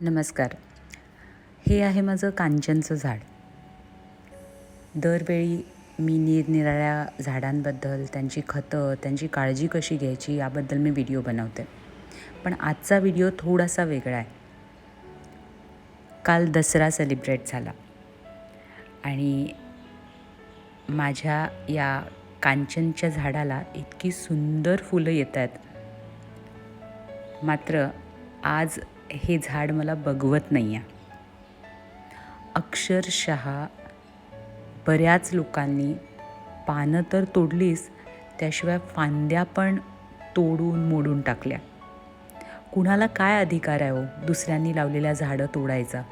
नमस्कार. हे आहे माझं कांचनचं झाड. दरवेळी मी निरनिराळ्या झाडांबद्दल त्यांची खतं त्यांची काळजी कशी घ्यायची याबद्दल मी व्हिडिओ बनवते. पण आजचा व्हिडिओ थोडासा वेगळा आहे. काल दसरा सेलिब्रेट झाला. आणि माझ्या या कांचनच्या झाडाला इतकी सुंदर फुलं येत आहेत मात्र आज हे झाड मला बघवत नाही आहे अक्षरशः बऱ्याच लोकांनी पानं तर तोडलीच त्याशिवाय फांद्या पण तोडून मोडून टाकल्या. कुणाला काय अधिकार आहे हो दुसऱ्यांनी लावलेल्या झाडं तोडायचा?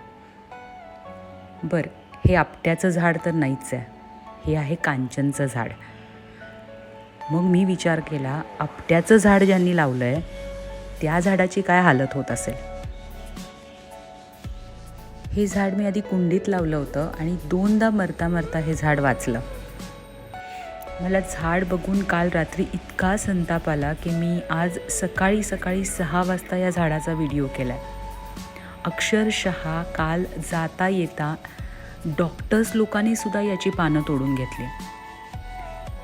बरं हे आपट्याचं झाड तर नाहीच आहे. हे आहे कांचनचं झाड. मग मी विचार केला आपट्याचं झाड ज्यांनी लावलं आहे त्या झाडाची काय हालत होत असेल? हे झाड मी आधी कुंडीत लावलं होतं आणि दोनदा मरता मरता हे झाड वाचलं. मला झाड बघून काल रात्री इतका संताप आला की मी आज सकाळी सकाळी सहा वाजता या झाडाचा व्हिडिओ केला आहे अक्षरशः काल जाता येता डॉक्टर्स लोकांनी सुद्धा याची पानं तोडून घेतली.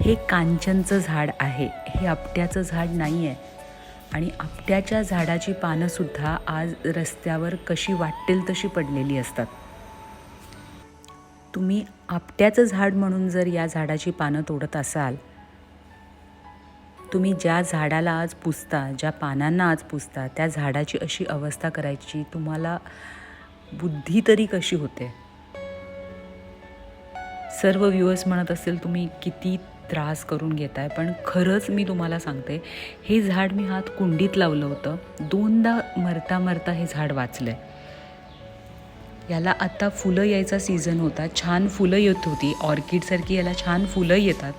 हे कांचनचं झाड आहे हे आपट्याचं झाड नाही आहे आणि आपट्याच्या झाडाची पानंसुद्धा आज रस्त्यावर कशी वाटेल तशी पडलेली असतात. तुम्ही आपट्याचं झाड म्हणून जर या झाडाची पानं तोडत असाल तुम्ही ज्या झाडाला आज पुसता ज्या पानांना आज पुसता त्या झाडाची अशी अवस्था करायची तुम्हाला बुद्धी तरी कशी होते? सर्व व्ह्युअर्स म्हणत असेल तुम्ही किती त्रास करून घेताय पण खरंच मी तुम्हाला सांगते हे झाड मी हात कुंडीत लावलं होतं. दोनदा मरता मरता हे झाड वाचलं याला आत्ता फुलं यायचा सीझन होता. छान फुलं येत होती. ऑर्किडसारखी याला छान फुलं येतात.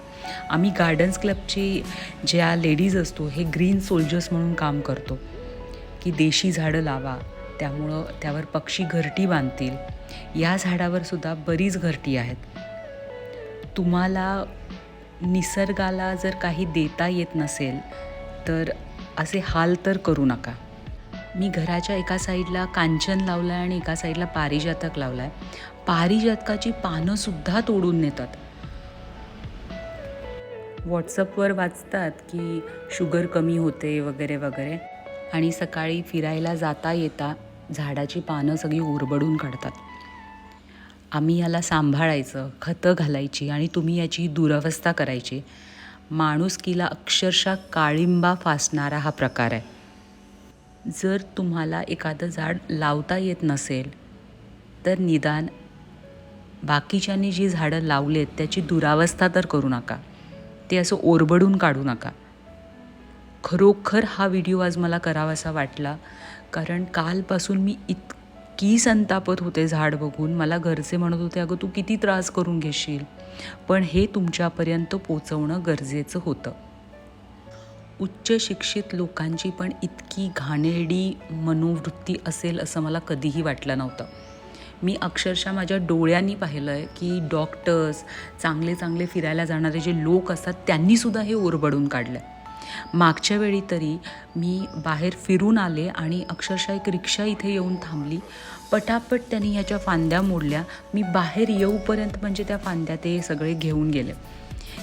आम्ही गार्डन्स क्लबची ज्या लेडीज असतो हे ग्रीन सोल्जर्स म्हणून काम करतो. की देशी झाडं लावा. त्यामुळं त्यावर पक्षी घरटी बांधतील. या झाडावर सुद्धा बरीच घरटी आहेत. तुम्हाला निसर्गाला जर काही देता येत नसेल तर असे हाल तर करू नका. मी घराच्या एका साईडला कांचन लावलं आहे आणि एका साईडला पारिजातक लावला आहे पारिजातकाची पानंसुद्धा तोडून नेतात. व्हॉट्सअपवर वाचतात की शुगर कमी होते वगैरे वगैरे. आणि सकाळी फिरायला जाता येता झाडाची पानं सगळी ओरबडून काढतात. आम्ही याला सांभाळायचं खतं घालायची आणि तुम्ही याची दुरवस्था करायची. माणुसकीला अक्षरशः काळिंबा फासणारा हा प्रकार आहे. जर तुम्हाला एखादं झाड लावता येत नसेल तर निदान बाकीच्यांनी जी झाडं लावलेत त्याची दुरावस्था तर करू नका. ते असं ओरबडून काढू नका. खरोखर हा व्हिडिओ आज मला करावासा वाटला कारण कालपासून मी इतकी संतापत होते झाड बघून. मला घरचे म्हणत होते अगं तू किती त्रास करून घेशील. पण हे तुमच्यापर्यंत पोचवणं गरजेचं होतं. उच्च शिक्षित लोकांची पण इतकी घाणेरडी मनोवृत्ती असेल असं मला कधीही वाटलं नव्हतं. मी अक्षरशः माझ्या डोळ्यांनी पाहिलं आहे की डॉक्टर्स चांगले चांगले फिरायला जाणारे जे लोक असतात त्यांनीसुद्धा हे ओरबडून काढलं आहे मागच्या वेळी तरी मी बाहेर फिरून आले आणि अक्षरशः एक रिक्षा इथे येऊन थांबली. पटापट त्यांनी ह्याच्या फांद्या मोडल्या. मी बाहेर येऊपर्यंत म्हणजे त्या फांद्या ते सगळे घेऊन गेले.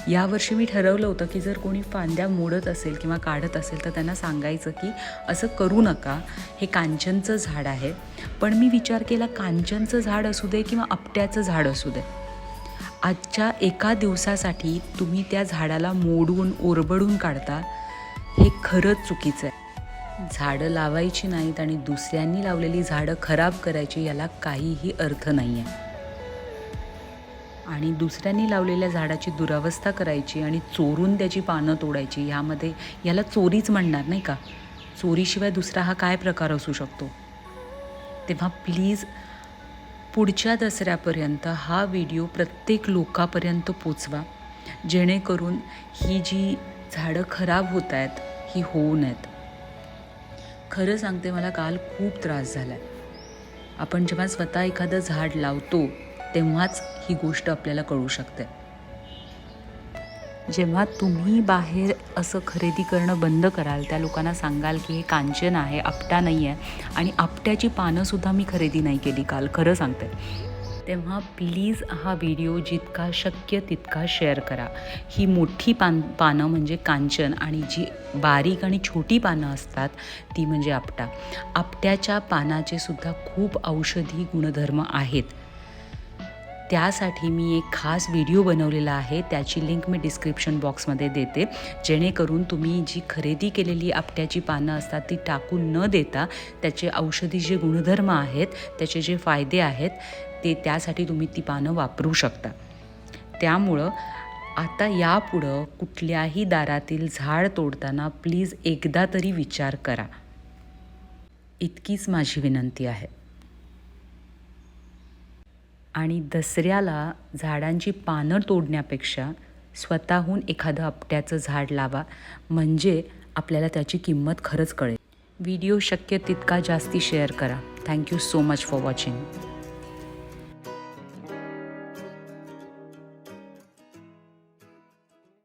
यावर्षी मी ठरवलं होतं की जर कोणी फांद्या मोडत असेल किंवा काढत असेल तर त्यांना सांगायचं की असं करू नका हे कांचनचं झाड आहे. पण मी विचार केला कांचनचं झाड असू दे किंवा आपट्याचं झाड असू दे. आजच्या एका दिवसासाठी तुम्ही त्या झाडाला मोडून ओरबडून काढता. हे खरंच चुकीचं आहे. झाडं लावायची नाहीत आणि दुसऱ्यांनी लावलेली झाडं खराब करायची याला काहीही अर्थ नाही आहे आणि दुसऱ्यांनी लावलेल्या झाडाची दुरावस्था करायची आणि चोरून त्याची पानं तोडायची ह्यामध्ये याला चोरीच म्हणणार नाही का? चोरीशिवाय दुसरा हा काय प्रकार असू शकतो? तेव्हा प्लीज पुढच्या दसऱ्यापर्यंत हा व्हिडिओ प्रत्येक लोकापर्यंत पोचवा. जेणेकरून ही जी झाडं खराब होत आहेत ही होऊ नयेत. खरं सांगते मला काल खूप त्रास झाला आहे आपण जेव्हा स्वतः एखादं झाड लावतो तेव्हाच ही गोष्ट आपल्याला कळू शकते. जेव्हा तुम्ही बाहेर असं खरेदी करणं बंद कराल त्या लोकांना सांगाल की हे कांचन आहे आपटा नाही आहे आणि आपट्याची पानंसुद्धा मी खरेदी नाही केली काल खरं सांगते. तेव्हा प्लीज हा व्हिडिओ जितका शक्य तितका शेअर करा. ही मोठी पान पानं म्हणजे कांचन आणि जी बारीक आणि छोटी पानं असतात ती म्हणजे आपटा. आपट्याच्या पानाचे सुद्धा खूप औषधी गुणधर्म आहेत. त्यासाठी मी एक खास व्हिडिओ बनवलेला आहे. त्याची लिंक मी डिस्क्रिप्शन बॉक्समध्ये देते. जेणेकरून तुम्ही जी खरेदी केलेली आपट्याची पानं असतात ती टाकून न देता त्याचे औषधी जे गुणधर्म आहेत त्याचे जे फायदे आहेत ते त्यासाठी तुम्ही ती पानं वापरू शकता. त्यामुळं आता यापुढं कुठल्याही दारातील झाड तोडताना प्लीज एकदा तरी विचार करा. इतकीच माझी विनंती आहे. आणि दसऱ्याला झाडांची पानं तोडण्यापेक्षा स्वतःहून एखादं आपट्याचं झाड लावा म्हणजे आपल्याला त्याची किंमत खरंच कळेल. व्हिडिओ शक्य तितका जास्ती शेअर करा. Thank you so much for watching.